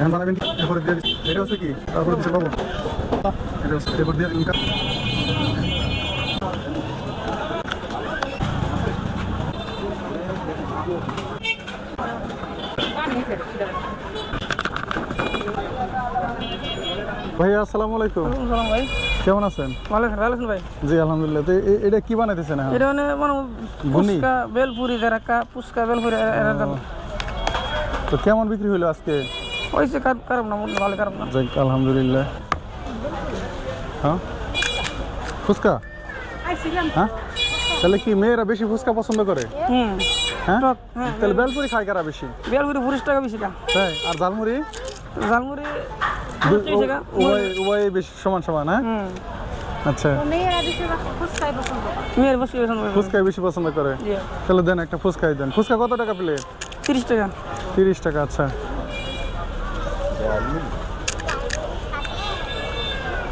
এখন বানাবেন এরপরে দিয়ে এটা হচ্ছে কি? তারপরে দিচ্ছে লবণ। এটা হচ্ছে এরপর দিয়ে দিন কা- ভাইয়া আসসালামু আলাইকুম। সালাম ভাই। কেমন আছেন? ভালো আছেন ভালো আছেন ভাই? জি আলহামদুলিল্লাহ। তো এটা কি বানাইতেছেন এটা মানে মানে? পুস্কা বেলপুরি যারা পুস্কা বেলপুরি এরা দাম তো কেমন বিক্রি হলো আজকে? না মনে ভালো খারাপ না। যাক আলহামদুলিল্লাহ। হ্যাঁ? ফুচকা? হ্যাঁ? তাহলে কি মেয়েরা বেশি ফুচকা পছন্দ করে? হুম। হ্যাঁ? হ্যাঁ। তাহলে বেলপুরি খায় কারা বেশি? বেলপুরি পঁচিশ টাকা বেশি তাই? আর ঝালমুড়ি? ঝালমুড়ি টাকা। উভয় বেশি সমান সমান হ্যাঁ? আচ্ছা। ফুচকাই বেশি পছন্দ করে। তাহলে দেন একটা ফুচকাই দেন। ফুচকা কত টাকা প্লেট? তিরিশ টাকা। তিরিশ টাকা আচ্ছা।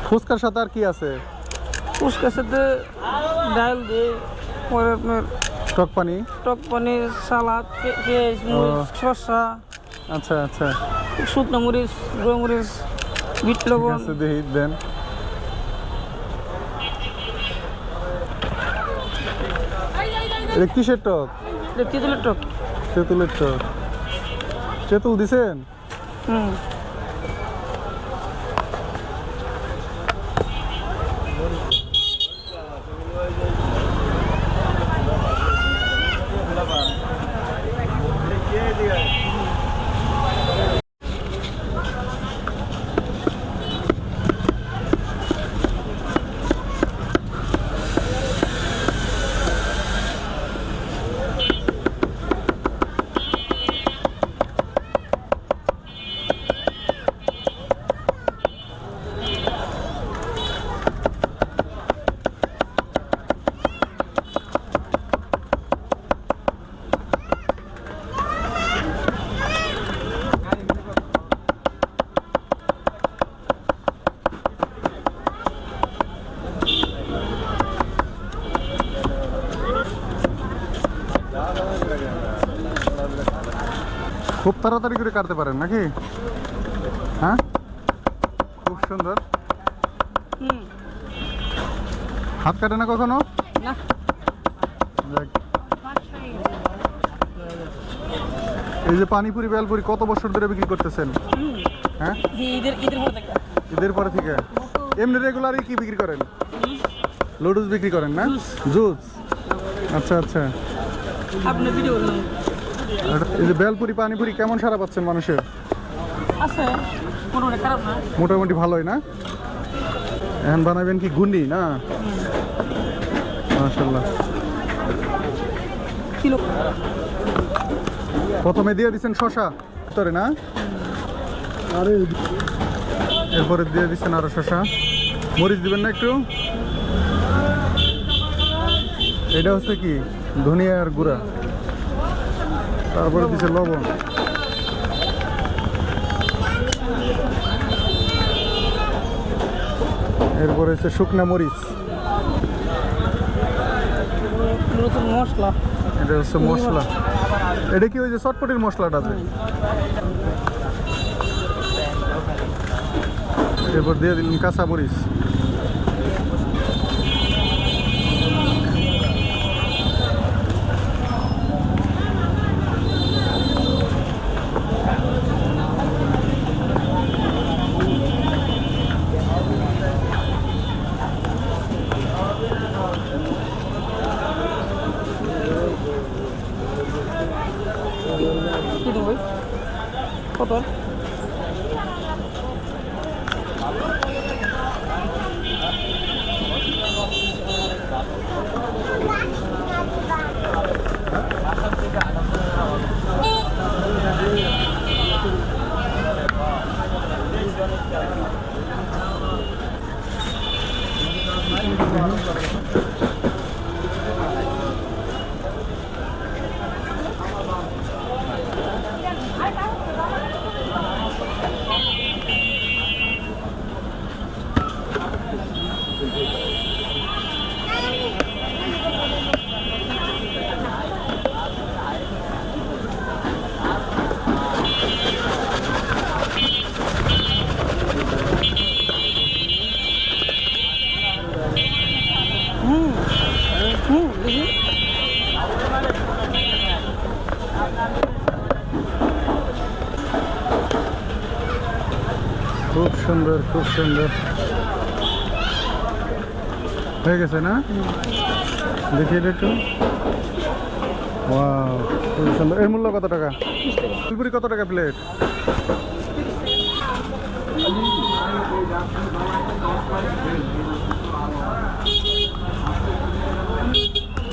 ফুচকার সাথে আর কি আছে? পুস্কার সাথে ডাল দিয়ে পরে আপনার টক পানি? টক পনির সালাদ পেঁয়াজ মরিচ শসা আচ্ছা আচ্ছা। শুকনো মরিচ গুঁড়ো মরিচ বিট লবণ। দেখি দেন। কিসের টক? তেঁতুলের টক। তেঁতুলের টক। তেঁতুল দিছেন? হুম। খুব তাড়াতাড়ি করে কাটতে পারেন নাকি? হ্যাঁ? খুব সুন্দর। হাত কাটে না কখনো? এই যে পানিপুরি বেলপুরি কত বছর ধরে বিক্রি করতেছেন? হ্যাঁ? ঈদের পর থেকে। এমনি রেগুলারই কি বিক্রি করেন? লুডুস বিক্রি করেন না? জুস? আচ্ছা আচ্ছা। ভিডিও এই যে বেলপুরি পানিপুরি কেমন সারা পাচ্ছেন মানুষের? আছে। মোটামুটি খারাপ না। মোটামুটি ভালোই না? এখন বানাবেন কি গুন্ডি না? মাশাল্লাহ প্রথমে দিয়ে দিচ্ছেন শশা ভিতরে না? আরে। এরপরে দিয়ে দিচ্ছেন আরও শশা মরিচ দিবেন না একটু? এটা হচ্ছে কি? ধনিয়ার গুঁড়া। তারপরে দিচ্ছে লবণ। এরপরে হচ্ছে শুকনা মরিচ। মশলা। এটা হচ্ছে মশলা। এটা কি ওই যে চটপটির মশলাটা আছে এরপর দিয়ে দিলেন কাঁচা মরিচ। কত দেখি খুব সুন্দর খুব সুন্দর। হয়ে গেছে না? দেখিয়ে দেখুন একটু। খুব সুন্দর। এর মূল্য কত টাকা? ফুলপুরি কত টাকা প্লেট Thank you.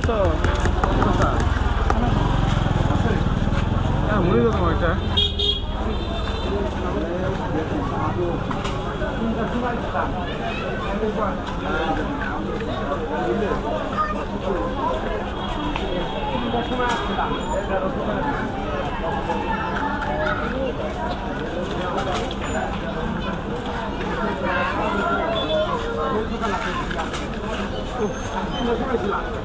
있어. 야, 우리도 먹자. 어,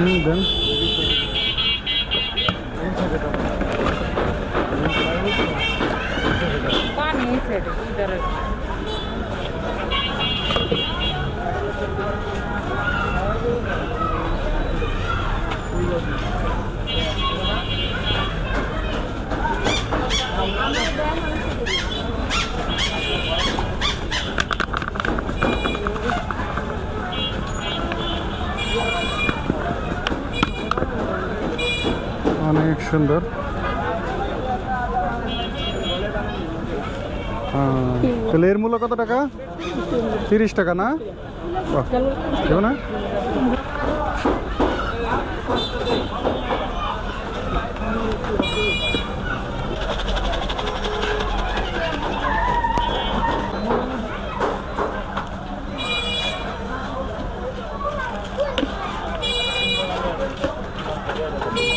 হুম দেন। पानी অনেক সুন্দর। হ্যাঁ, তাহলে এর মূল্য কত টাকা? তিরিশ টাকা না? না?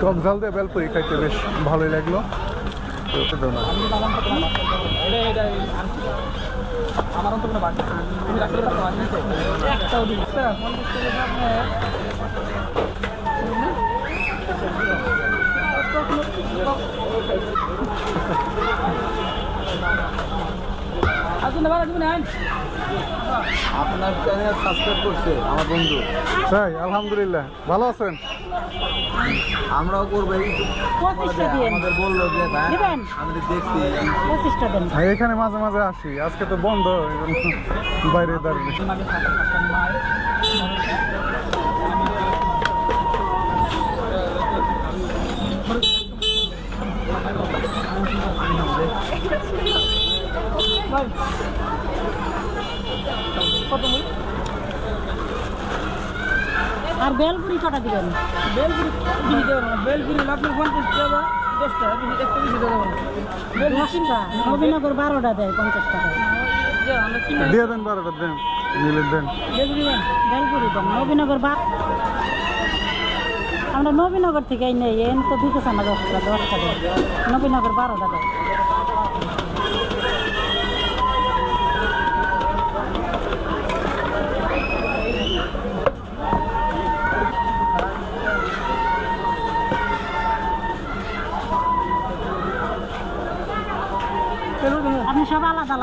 টক ঝাল দিয়ে বেলপুরি খাইতে বেশ ভালোই লাগল। তো আপনার চ্যানেল সাবস্ক্রাইব করছে আমার বন্ধু। তাই আলহামদুলিল্লাহ। ভালো আছেন? আমরাও করব এই পঁচিশটা দিন। আমাদের বলল যে আমি দেখছি। হ্যাঁ, এখানে মাঝে মাঝে আসি। আজকে তো বন্ধ বাইরে দাঁড়িয়ে। বেলপুরি কটা দিবেন। বেলপুরি বেশি দেবো না বেলপুরি আপনার পঞ্চাশ টাকা দশটা একটা বেশি দেবো না দশটা নবীনগর বারোটা দেয় পঞ্চাশ টাকা। যে আমরা কিনে দিয়ে দেন বারোটা দেন মিলে দেন। বেলপুরি দেন। বেলপুরি দেন নবীনগর বা আমরা নবীনগর থেকে নেই এন তো দিতেছে না দশটা দশটা দেয়। নবীনগর বারোটা দেয়। সব আলাদা